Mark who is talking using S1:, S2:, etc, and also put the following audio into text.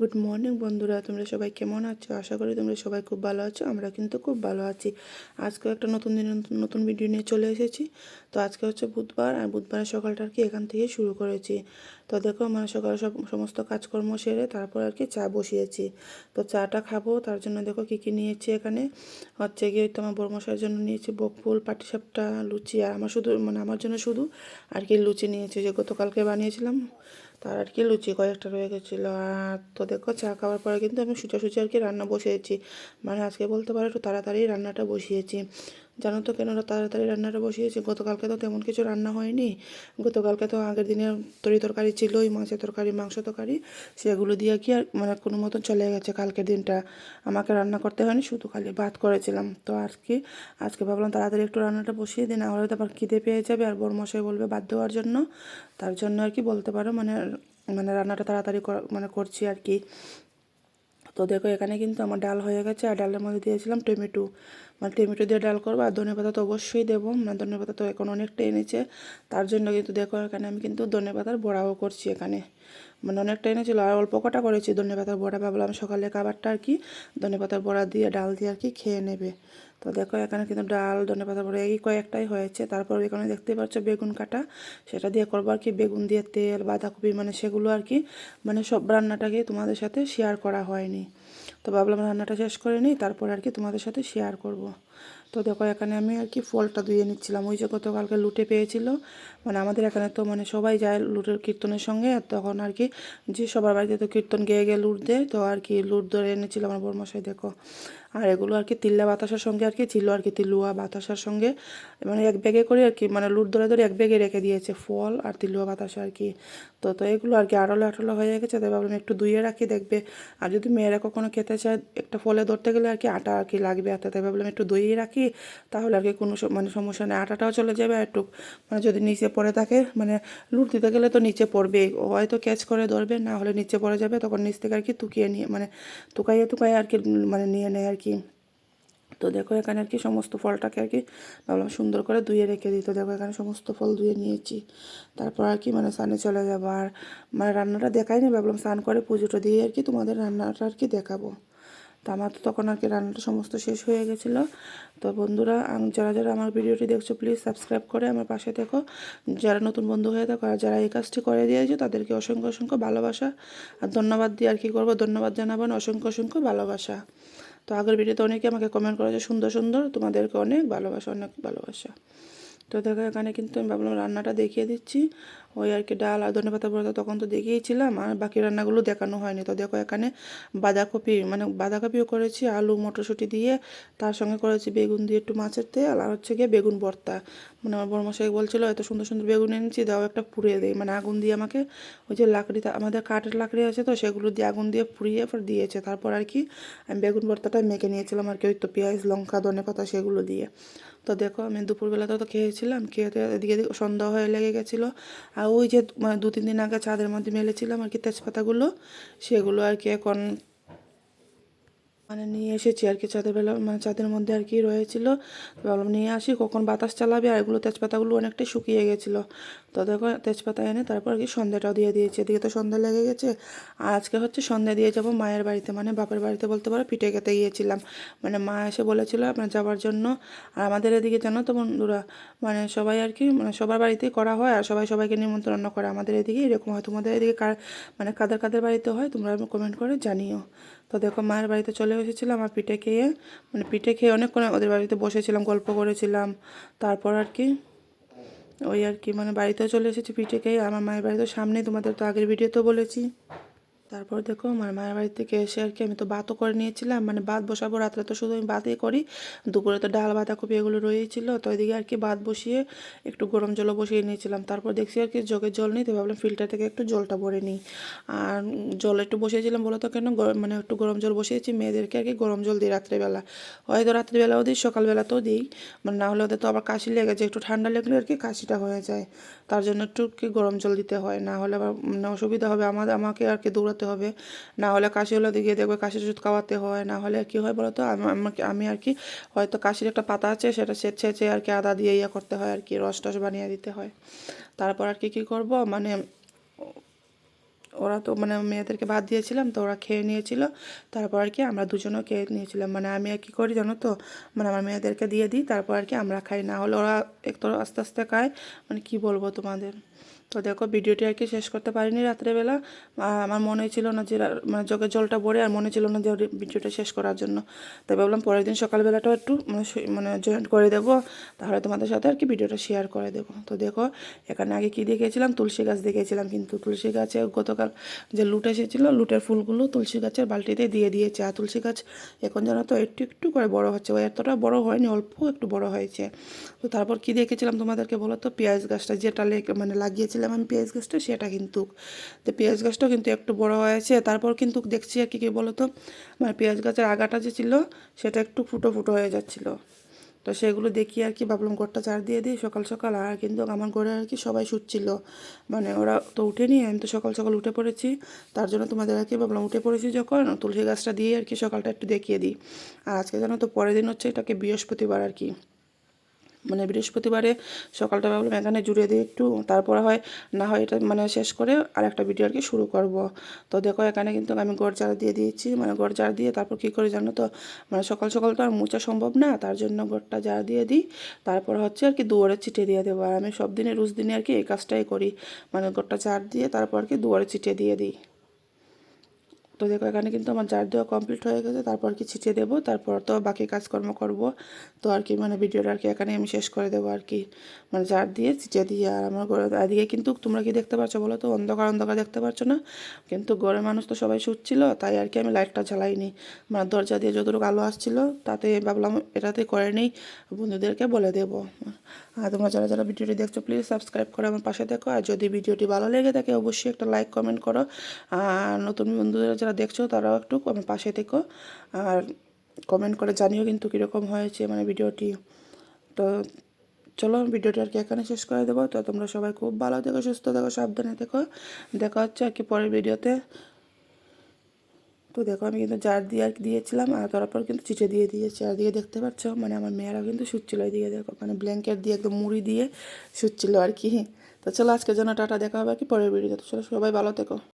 S1: Good morning বন্ধুরা। তোমরা সবাই কেমন আছো? আশা করি তোমরা সবাই খুব ভালো আছো, আমরা কিন্তু খুব ভালো আছি। আজকে একটা নতুন দিন নতুন ভিডিও নিয়ে চলে এসেছি। তো আজকে হচ্ছে বুধবার, আর বুধবারের সকালটা আর কি এখান থেকে শুরু করেছি। তো দেখো মানে সকালে সব, সমস্ত কাজকর্ম সেরে তারপর আর কি চা বসিয়েছি। তো চাটা খাব, তার জন্য দেখো কী কী নিয়েছি এখানে? হচ্ছে গিয়ে তোমার বর্মশার জন্য নিয়েছি বকফুল পাটিসাপটা, লুচি, আর আমার শুধু মানে আমার জন্য শুধু আর কি লুচি নিয়েছি। যে গতকালকে বানিয়েছিলাম তার আর কি লুচি কয়েকটা রয়ে গেছিল। আর তো দেখো, চা খাওয়ার পরে কিন্তু আমি সুচা সুচি আর কি রান্না বসিয়েছি। মানে আজকে বলতে পারো একটু তাড়াতাড়ি রান্নাটা বসিয়েছি। জানো তো কেন তাড়াতাড়ি রান্নাটা বসিয়েছি? গতকালকে তো তেমন কিছু রান্না হয়নি। গতকালকে তো আগের দিনের তরি তরকারি ছিলই, মাছের তরকারি, মাংস তরকারি, সেগুলো দিয়ে কি আর মানে কোনো মতন চলে গেছে কালকের দিনটা। আমাকে রান্না করতে হয়নি, শুধু খালি ভাত করেছিলাম। তো আর কি আজকে ভাবলাম তাড়াতাড়ি একটু রান্নাটা বসিয়ে দিই, না হলে তো আবার খিদে পেয়ে যাবে আর বরমশাই বলবে বাদ দেওয়ার জন্য। তার জন্য আর কি বলতে পারো মানে মানে রান্নাটা তাড়াতাড়ি মানে করছি আর কি। তো দেখো এখানে কিন্তু আমার ডাল হয়ে গেছে, আর ডালের মধ্যে দিয়েছিলাম টমেটো। মানে টমেটো দিয়ে ডাল করব আর ধনে পাতা তো অবশ্যই দেবো। মানে ধনে পাতা তো এখন অনেকটা এনেছে। তার জন্য কিন্তু দেখো এখানে আমি কিন্তু ধনে পাতার বড়াও করছি এখানে। মানে অনেকটা এনেছিল আর অল্প কটা করেছি ধনে পাতার বড়া। ভাবলাম সকালে খাবারটা আর কি ধনে পাতার বড়া দিয়ে ডাল দিয়ে আর কি খেয়ে নেবে। তো দেখো এখানে কিন্তু ডাল, ধনে পাতা বড়া এই কয়েকটাই হয়েছে। তারপর এখানে দেখতে পাচ্ছ বেগুন কাটা। সেটা দিয়ে করব আর কি বেগুন দিয়ে তেল, বাঁধাকপি মানে সেগুলো আর কি মানে সব রান্নাটাকে তোমাদের সাথে শেয়ার করা হয়নি। তো ভাবলাম রান্নাটা শেষ করে নিই তারপর আর কি তোমাদের সাথে শেয়ার করব। তো দেখো, এখানে আমি আর কি ফলটা ধুয়ে নিচ্ছিলাম। ওই যে গতকালকে লুটে পেয়েছিল। মানে আমাদের এখানে তো মানে সবাই যায় লুটের কীর্তনের সঙ্গে। আর তখন আর কি যে সবার বাড়িতে তো কীর্তন গেয়ে গিয়ে লুট দেয়, তো আর কি লুট ধরে এনেছিল আমার বর্মশাই দেখো। আর এগুলো আর কি তিল্লা বাতাসার সঙ্গে আর কি ছিল আর কি, তিলুয়া বাতাসার সঙ্গে। মানে এক ব্যাগে করে আর কি মানে লুট ধরে ধরে এক ব্যাগে রেখে দিয়েছে ফল আর তিলুয়া বাতাসা আর কি। তো তো এগুলো আর কি আটলো আটলো হয়ে গেছে, তাই ভাবলাম একটু ধুয়ে রাখি, দেখবে। আর যদি মেয়েরা কখনো খেতে চায়, একটা ফলে ধরতে গেলে আর কি আটা আর কি লাগবে আর তাই ভাবলাম একটু দইয়ে রাখি, তাহলে আর কি কোনো মানে সমস্যা নেই। আটাটাও চলে যাবে আর একটু মানে যদি নিচে পড়ে থাকে মানে লুট দিতে গেলে তো নিচে পড়বে হয়তো ক্যাচ করে ধরবে, না হলে নিচে পড়ে যাবে, তখন নিচ থেকে আর কি তুকিয়ে নিয়ে মানে তুকাইয়ে তুকাইয়ে আর কি মানে নিয়ে নেয় আর কি। তো দেখো এখানে আর কি সমস্ত ফলটাকে আর কি, ভাবলাম সুন্দর করে ধুয়ে রেখে দিই। তো দেখো এখানে সমস্ত ফল ধুয়ে নিয়েছি। তারপর আর কি মানে স্নানে চলে যাব। আর মানে রান্নাটা দেখাইনি, ভাবলাম স্নান করে পুজোটা দিয়ে আর কি তোমাদের রান্নাটা আর কি দেখাবো। তো আমার তো তখন আর কি রান্নাটা সমস্ত শেষ হয়ে গেছিল। তো বন্ধুরা যারা যারা আমার ভিডিওটি দেখছ প্লিজ সাবস্ক্রাইব করে আমার পাশে দেখো যারা নতুন বন্ধু হয়ে থাকো আর যারা এই কাজটি করে দিয়েছে, তাদেরকে অসংখ্য অসংখ্য ভালোবাসা আর ধন্যবাদ দিয়ে আর কি করব, ধন্যবাদ জানাবেন অসংখ্য অসংখ্য ভালোবাসা। তো আগের ভিডিওতে অনেকে আমাকে কমেন্ট করেছে, সুন্দর সুন্দর, তোমাদেরকে অনেক ভালোবাসা অনেক ভালোবাসা। তো দেখো এখানে কিন্তু আমি ভাবলাম রান্নাটা দেখিয়ে দিচ্ছি। ওই আর কি ডাল আর ধনে পাতা বড়া তখন তো দেখিয়েছিলাম, আর বাকি রান্নাগুলো দেখানো হয়নি। তো দেখো এখানে বাঁধাকপি মানে বাঁধাকপিও করেছি, আলু, মটরশুঁটি দিয়ে, তার সঙ্গে করেছি বেগুন দিয়ে একটু মাছের তেল, আর হচ্ছে গিয়ে বেগুন ভর্তা। মানে আমার বড়মশাই বলছিল, এত সুন্দর সুন্দর বেগুন এনেছি, দাও একটা পুড়িয়ে দেয় মানে আগুন দিয়ে আমাকে ওই যে লাকড়ি আমাদের কাঠের লাকড়ি আছে তো, সেগুলো দিয়ে আগুন দিয়ে পুড়িয়ে পর দিয়েছে। তারপর আর কি আমি বেগুন ভর্তাটা মেখে নিয়েছিলাম আর কি, ওই তো পেঁয়াজ, লঙ্কা ধনে পাতা সেগুলো দিয়ে। তো দেখো আমি দুপুরবেলাতে তো খেয়েছিলাম, খেয়ে এদিকে সন্ধ্যা হয়ে লেগে গেছিল। আর ওই যে মানে দু তিন দিন আগে চাঁদের মধ্যে মেলেছিলাম আর কি তেজপাতাগুলো, সেগুলো আর কি এখন মানে নিয়ে এসেছি আর কি চাঁদের বেলা মানে চাঁদের মধ্যে আর কি রয়েছিল। ভাবলাম নিয়ে আসি, কখন বাতাস চালাবে আর এগুলো তেজপাতাগুলো অনেকটাই শুকিয়ে গেছিল। তো দেখো, তেজপাতা এনে তারপর আর কি সন্ধ্যাটাও দিয়ে দিয়েছি। এদিকে তো সন্ধ্যা লেগে গেছে। আর আজকে হচ্ছে সন্ধ্যা দিয়ে যাব মায়ের বাড়িতে মানে বাপের বাড়িতে বলতে পারো পিঠে খেতে গিয়েছিলাম। মানে মা এসে বলেছিল আপনার যাওয়ার জন্য। আর আমাদের এদিকে জানো তো বন্ধুরা মানে সবাই আর কি মানে সবার বাড়িতেই করা হয় আর সবাই সবাইকে নিমন্ত্রণ করে। আমাদের এদিকে এরকম হয়। তোমাদের এদিকে কার মানে কাদের কাদের বাড়িতে হয় তোমরা কমেন্ট করে জানিও। তো দেখো মায়ের বাড়িতে চলে এসেছিলাম আর পিঠে খেয়ে। মানে পিঠে খেয়ে অনেকক্ষণ ওদের বাড়িতে বসেছিলাম, গল্প করেছিলাম। তারপর আর কি, ওই আর কি মানে বাড়িতেও চলে এসেছি পিঠে খেয়ে। আমার মায়ের বাড়িতে সামনেই, তোমাদের তো আগের ভিডিওতেও বলেছি। তারপর দেখো আমার মায়ের বাড়ি থেকে এসে আর কি আমি তো ভাতও করে নিয়েছিলাম। মানে ভাত বসাবো রাত্রে তো শুধু আমি ভাতই করি। দুপুরে তো ডাল, বাঁধাকপি এগুলো রয়েছিল। তো ওইদিকে আর কি ভাত বসিয়ে একটু গরম জলও বসিয়ে নিয়েছিলাম। তারপর দেখছি আর কি জগে জল নিই, তো ভাবলাম ফিল্টার থেকে একটু জলটা ভরে নিই। আর জল একটু বসিয়েছিলাম বলো তো কেন? মানে একটু গরম জল বসিয়েছি। মেয়েদেরকে আর কি গরম জল দিই রাত্রেবেলা। হয়তো রাত্রিবেলাও দিই, সকালবেলাতেও দিই। মানে না হলে ওদের তো আবার কাশি লেগে যায়। একটু ঠান্ডা লাগলে আর কি কাশিটা হয়ে যায়। তার জন্য একটু কি গরম জল দিতে হয়? না হলে আবার মানে অসুবিধা হবে। আমাদের আমাকে আর কি দৌড়াতে হবে। না হলে কাশি হলে দিকে দেখবে কাশির ওষুধ খাওয়াতে হয়। না হলে কি হয় বলো তো আমাকে, আমি আর কি হয়তো কাশির একটা পাতা আছে, সেটা ছেঁচে আর কি আদা দিয়ে ইয়ে করতে হয় আর কি, রস টস বানিয়ে দিতে হয়। তারপর আর কি, কী করব? মানে ওরা তো মানে মেয়েদেরকে ভাত দিয়েছিলাম, তো ওরা খেয়ে নিয়েছিল। তারপর আর কি আমরা দুজনও খেয়ে নিয়েছিলাম। মানে আমি আর কি করি জানো তো? মানে আমার মেয়েদেরকে দিয়ে দিই, তারপর আর কি আমরা খাই। না হলে ওরা একটু আস্তে আস্তে খায়। মানে কি বলব তোমাদের? তো দেখো, ভিডিওটি আর কি শেষ করতে পারিনি রাত্রেবেলা। আমার মনে ছিল না যে মানে জগের জলটা ভরে আর মনে ছিল না যে ভিডিওটা শেষ করার জন্য। তাই ভাবলাম পরের দিন সকালবেলাটাও একটু মানে মানে জয়েন্ট করে দেবো। তাহলে তোমাদের সাথে আর কি ভিডিওটা শেয়ার করে দেবো। তো দেখো, এখানে আগে কী দেখেছিলাম তুলসী গাছ দেখেছিলাম কিন্তু তুলসী গাছে গতকাল যে লুট এসেছিল, লুটের ফুলগুলো তুলসী গাছের বালতিতে দিয়ে দিয়েছে। আর তুলসী গাছ এখন যেন তো একটু একটু করে বড় হচ্ছে। ওই এতটা বড় হয়নি, অল্প একটু বড় হয়েছে। তো তারপর কি দেখেছিলাম তোমাদেরকে বলো তো? পেঁয়াজ গাছটা যেটা মানে লাগিয়েছিলাম আমি পেঁয়াজ গাছটা, সেটা কিন্তু। তো পেঁয়াজ গাছটাও কিন্তু একটু বড় হয়েছে। তারপর কিন্তু দেখছি আর কি কী বলো তো? মানে পেঁয়াজ গাছের আগাটা যে ছিল, সেটা একটু ফুটো ফুটো হয়ে যাচ্ছিল। তো সেগুলো দেখি আর কি, ভাবলাম ঘরটা চার দিয়ে দিই, সকাল সকাল। আর কিন্তু আমার ঘরে আর কি সবাই শুচ্ছিল। মানে ওরা তো উঠেনি, আমি তো সকাল সকাল উঠে পড়েছি। তার জন্য তোমাদের আর কি ভাবলাম উঠে পড়েছি যখন, তুলসী গাছটা দিয়ে আর কি সকালটা একটু দেখিয়ে দিই। আর আজকে জানো তো পরের দিন হচ্ছে এটাকে বৃহস্পতিবার আর কি। মানে বৃহস্পতিবারে সকালটা ভাবলাম এখানে জুড়ে দিই একটু, তারপরে হয়, না হয় এটা মানে শেষ করে আর একটা ভিডিও আর কি শুরু করব। তো দেখো এখানে কিন্তু আমি গড় চারা দিয়ে দিয়েছি মানে গড় চারা দিয়ে তারপর কী করে জানো তো? মানে সকাল সকাল তো আর মোচা সম্ভব না, তার জন্য গড়টা জার দিয়ে দিই, তারপর হচ্ছে আর কি দুয়ারে ছিটিয়ে দিয়ে দেবো। আর আমি সব দিনে রোজ দিনে আর কি এই কাজটাই করি মানে গড়টা চার দিয়ে তারপর আর কি দুয়ারে ছিটিয়ে দিয়ে দিই। তো দেখো, এখানে কিন্তু আমার জার দেওয়া কমপ্লিট হয়ে গেছে, তারপর কি ছিটিয়ে দেবো, তারপর তো বাকি কাজকর্ম করব। তো আর কি মানে ভিডিওটা আর কি এখানে আমি শেষ করে দেবো আর কি। মানে জার দিয়ে ছিটিয়ে দিয়ে, আর আমার ঘরে এদিকে কিন্তু তোমরা কি দেখতে পাচ্ছ বলো তো? অন্ধকার অন্ধকার দেখতে পাচ্ছ না? কিন্তু ঘরের মানুষ তো সবাই শুচ্ছিল, তাই আর কি আমি লাইটটা জ্বালাইনি। মানে দরজা দিয়ে যতটুকু আলো আসছিল, তাতে ভাবলাম এটাতে করে নেই, বন্ধুদেরকে বলে দেবো। আর তোমরা যারা যারা ভিডিওটি দেখছ প্লিজ সাবস্ক্রাইব করে আমার পাশে দেখো। আর যদি ভিডিওটি ভালো লেগে থাকে, অবশ্যই একটা লাইক কমেন্ট করো। আর নতুন বন্ধুরা যারা দেখছ তারাও একটু আমার পাশে থেকো। আর কমেন্ট করে জানিও কিন্তু কীরকম হয়েছে মানে ভিডিওটি। তো চলো ভিডিওটি আর কি এখানে শেষ করে দেবো। তো তোমরা সবাই খুব ভালো থেকো, সুস্থ থেকো, সাবধানে থেকো। দেখা হচ্ছে আর কি পরের ভিডিওতে। তো দেখো আমি কিন্তু জার দিয়ে আর দিয়েছিলাম আর তারপর কিন্তু চিটে দিয়ে দিয়েছি। আর দিয়ে দেখতে পাচ্ছ মানে আমার মেয়েরাও কিন্তু শুচ্ছিলো এদিকে দেখো মানে ব্ল্যাঙ্কেট দিয়ে একদম মুড়ি দিয়ে শুচ্ছিলো আর কি। তো চলো আজকের জন্য টাটা, দেখা হবে আর কি পরের ভিডিওতে। চলো সবাই ভালো থেকো।